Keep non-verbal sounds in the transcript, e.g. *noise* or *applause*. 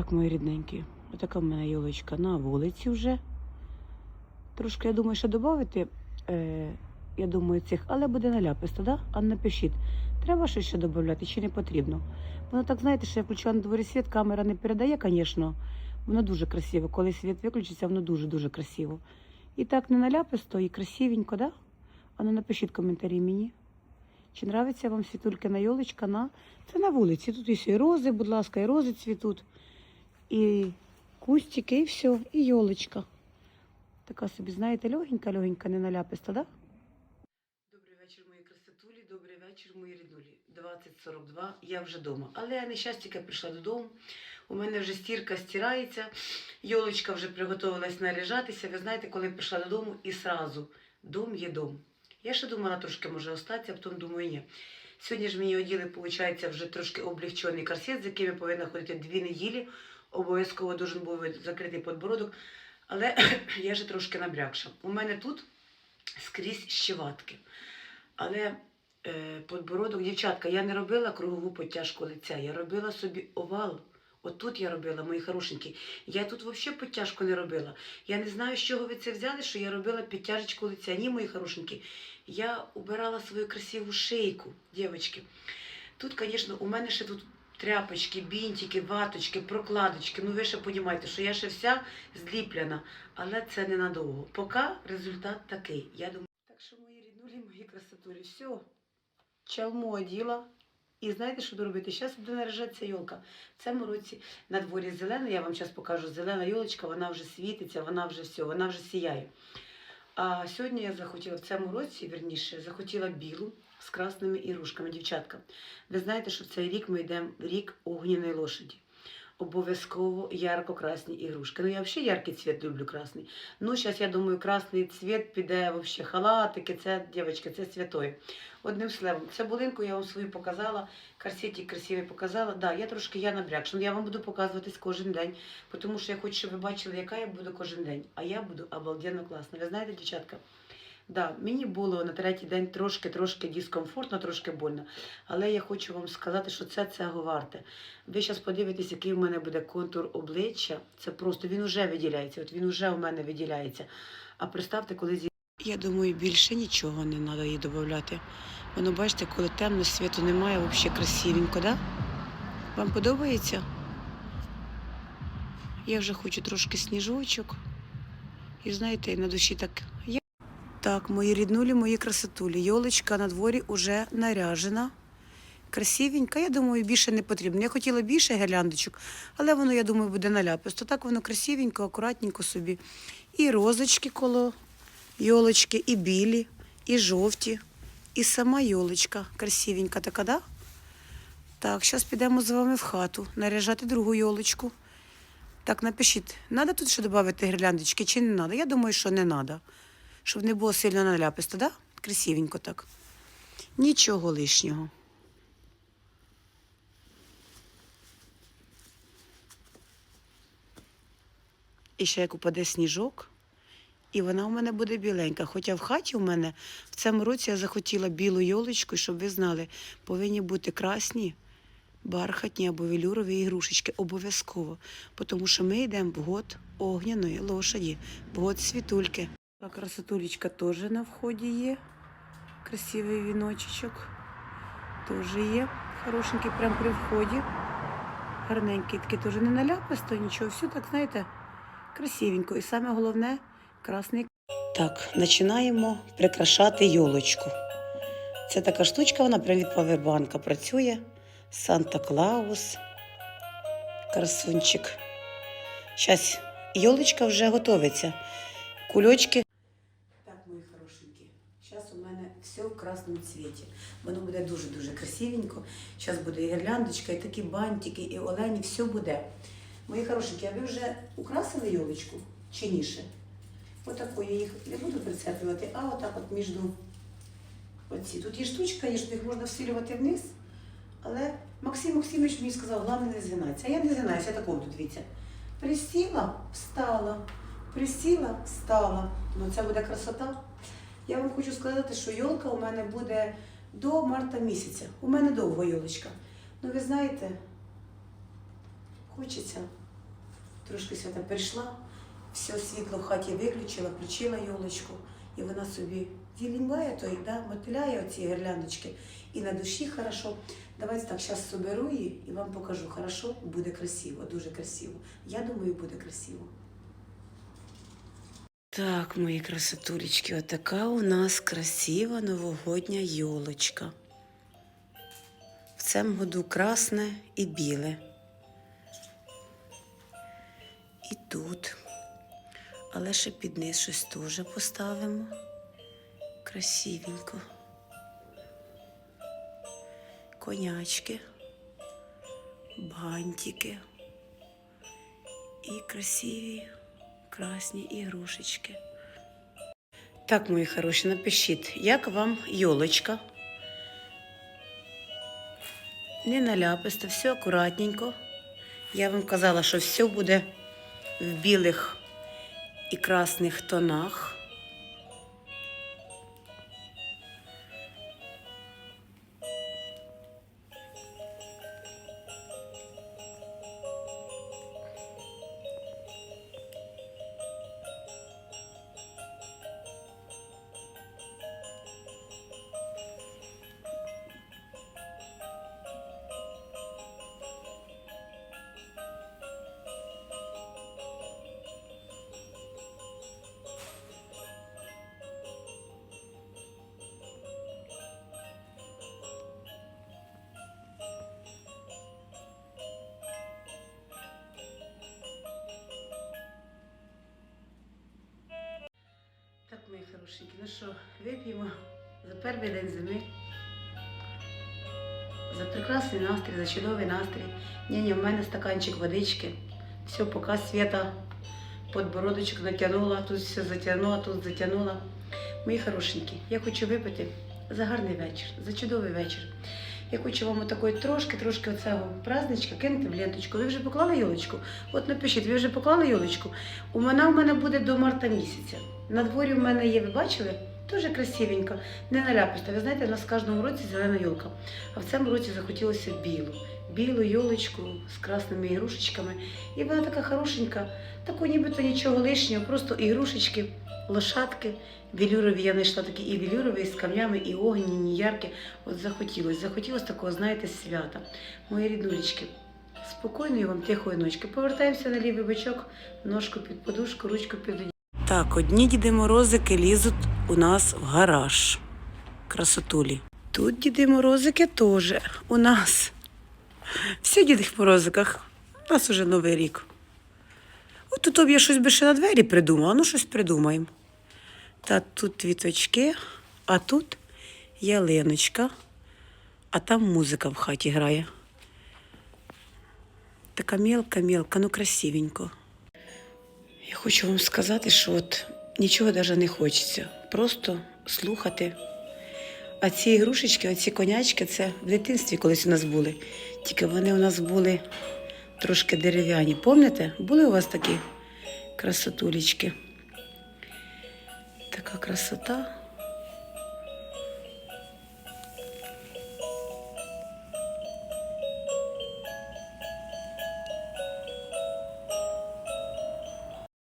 Так, мої рідненькі, отака в мене йолочка на вулиці вже. Трошки, я думаю, що додати, е, я думаю, цих, але буде наляписто, да? А напишіть, треба щось ще додати чи не потрібно. Воно так, знаєте, що я включила на дворі світ, камера не передає, звісно. Воно дуже красиво. Коли світ виключиться, воно дуже-дуже красиво. І так не наляписто, і красивенько, да? А ну напишіть коментарі мені. Чи нравиться вам світулькина йолочка на це на вулиці. Тут і рози, будь ласка, і рози цвітуть, і кустики, і все, і йолочка. Така собі, знаєте, легенька, не наляписта, да? Добрий вечір, мої красотулі, добрий вечір, мої ріднулі. 20.42, я вже вдома. Але я нещастя прийшла додому. У мене вже стірка стирається, йолочка вже приготувалась наряжатися. Ви знаєте, коли прийшла додому і сразу дом є дом. Я ще думала трошки може остатися, а потім думаю, ні. Сьогодні ж мені оділи, виходить, вже трошки облегчений корсет, з яким я повинна ходити дві неділі. Обов'язково должен був закритий подбородок. Але *clears throat* я вже трошки набрякша. У мене тут скрізь щеватки. Але е, подбородок, дівчатка, я не робила кругову потяжку лиця, я робила собі овал. Отут я робила, мої хорошенькі. Я тут взагалі підтяжку не робила. Я не знаю, з чого ви це взяли, що я робила підтяжечку лиця. Ні, мої хорошенькі. Я убирала свою красиву шейку, дівчатки. Тут, звісно, у мене ще тут тряпочки, бінтики, ваточки, прокладочки. Ну ви ще розумієте, що я ще вся зліплена, але це ненадовго. Поки результат такий. Я думаю, так що мої ріднулі, мої красотулі, все. Чалму оділа. І знаєте, що буду робити? Зараз буде наряжатися йолка. В цьому році на дворі зелена, я вам зараз покажу, зелена йолочка, вона вже світиться, вона вже все, вона вже сіяє. А сьогодні я захотіла в цьому році, вірніше, захотіла білу з красними ірушками, дівчатка. Ви знаєте, що в цей рік ми йдемо рік огняної лошаді. Обов'язково ярко-красні ігрушки. Ну, я взагалі яркий цвіт люблю красний. Ну, зараз, я думаю, красний цвіт піде взагалі халатики, це, дівчатки, це святое. Одним словом, цибулинку я вам свою показала, корсетик красивий показала. Да, я трошки я. Ну, я вам буду показуватись кожен день, тому що я хочу, щоб ви бачили, яка я буду кожен день. А я буду обалденно класна. Ви знаєте, дівчатка? Да, мені було на третій день трошки-трошки дискомфортно, трошки больно. Але я хочу вам сказати, що це цього варте. Ви зараз подивитесь, який в мене буде контур обличчя. Це просто він вже виділяється. От він вже у мене виділяється. А представте, коли зі. Я думаю, більше нічого не треба їй додати. Воно бачите, коли темно, світу немає, взагалі красивенько, да? Вам подобається? Я вже хочу трошки сніжочок. І знаєте, на душі так. Так, мої ріднулі, мої красотулі. Йолочка на дворі уже наряжена. Красивенька. Я думаю, більше не потрібно. Я хотіла більше гірляндочок, але воно, я думаю, буде наляписто. Так воно красивенько, акуратненько собі. І розочки коло йолочки, і білі, і жовті, і сама йолочка. Красивенька така, да? Так, зараз підемо з вами в хату наряжати другу йолочку. Так, напишіть, треба тут ще додати гірляндочки чи не треба? Я думаю, що не треба. Щоб не було сильно наляписто, да? Красивенько так. Нічого лишнього. І ще як упаде сніжок, і вона у мене буде біленька. Хоча в хаті у мене в цьому році я захотіла білу йолочку, щоб ви знали, повинні бути красні, бархатні або велюрові ігрушечки. Обов'язково. Тому що ми йдемо в год огняної лошаді, в год світульки. Так, красотулечка теж на вході є. Красивий віночечок. Теж є. Хорошенький прямо при вході. Гарненький, такий теж не наляписто, нічого. Все так, знаєте, красивенько. І саме головне красний. Так, починаємо прикрашати йолочку. Це така штучка, вона прямо від павербанка працює. Санта-Клаус, красунчик. Зараз йолочка вже готовиться. Кульочки. Так, мої хорошенькі, зараз у мене все в красному цвіті. Воно буде дуже-дуже красивенько. Зараз буде і гірляндочка, і такі бантики, і олені, все буде. Мої хорошенькі, а ви вже украсили йолочку чи ні ще? Отако я їх не буду прицеплювати, а отак от між оці. Тут є штучка, є, їх можна всилювати вниз. Але Максим Максимович мені сказав, головне не згинатися. А я не згинаюся, я такого тут дивіться. Присіла, встала, присіла, встала. Ну це буде красота. Я вам хочу сказати, що йолка у мене буде до марта місяця. У мене довго йолочка. Ну ви знаєте, хочеться Трошки свята прийшла, все світло в хаті виключила, включила йолочку, і вона собі зілімбає той, да, мотиляє оці гірляндочки. І на душі хорошо. Давайте так, зараз соберу її і вам покажу. Хорошо, буде красиво, дуже красиво. Я думаю, буде красиво. Так, мої красотулечки, отака у нас красива новогодня йолочка. В цьому году красне і біле. І тут. Але ще під низ щось теж поставимо. Красивенько. Конячки, бантики і красиві красні ігрушечки. Так, мої хороші, напишіть, як вам йолочка? Не наляписто, все акуратненько. Я вам казала, що все буде в білих і красних тонах. Мої ну що, вип'ємо за перший день зими. За прекрасний настрій, за чудовий настрій. Ні-ні, в мене стаканчик водички. Все, поки свята подбородочок натягнула, тут все затягнула, тут затягнула. Мої хорошенькі, я хочу випити за гарний вечір, за чудовий вечір. Я хочу вам отакої трошки-трошки оцього праздничка кинути в ленточку. Ви вже поклали йолочку? От напишіть, ви вже поклали йолочку? У мене в мене буде до марта місяця. На дворі в мене є, ви бачили? Дуже красивенько, не наляписто. Ви знаєте, у нас в кожному році зелена йолка. А в цьому році захотілося білу. Білу йолочку з красними ігрушечками. І вона така хорошенька, таку нібито нічого лишнього, просто ігрушечки, лошадки. Велюрові я знайшла такі і велюрові, і з камнями, і огняні, і яркі. От захотілося. Захотілося такого, знаєте, свята. Мої ріднулечки. Спокійної вам тихої ночки. Повертаємося на лівий бочок, ножку під подушку, ручку під. Так, одні діди морозики лізуть у нас в гараж. Красотулі. Тут діди морозики теж у нас. Всі діди в морозиках. У нас уже новий рік. От тут я щось би ще на двері придумала, ну щось придумаємо. Та тут квіточки, а тут ялиночка, а там музика в хаті грає. Така мелка-мелка, ну красивенько. Я хочу вам сказати, що от нічого навіть не хочеться. Просто слухати. А ці ігрушечки, оці конячки, це в дитинстві колись у нас були. Тільки вони у нас були трошки дерев'яні. Пам'ятаєте? Були у вас такі красотулечки? Така красота.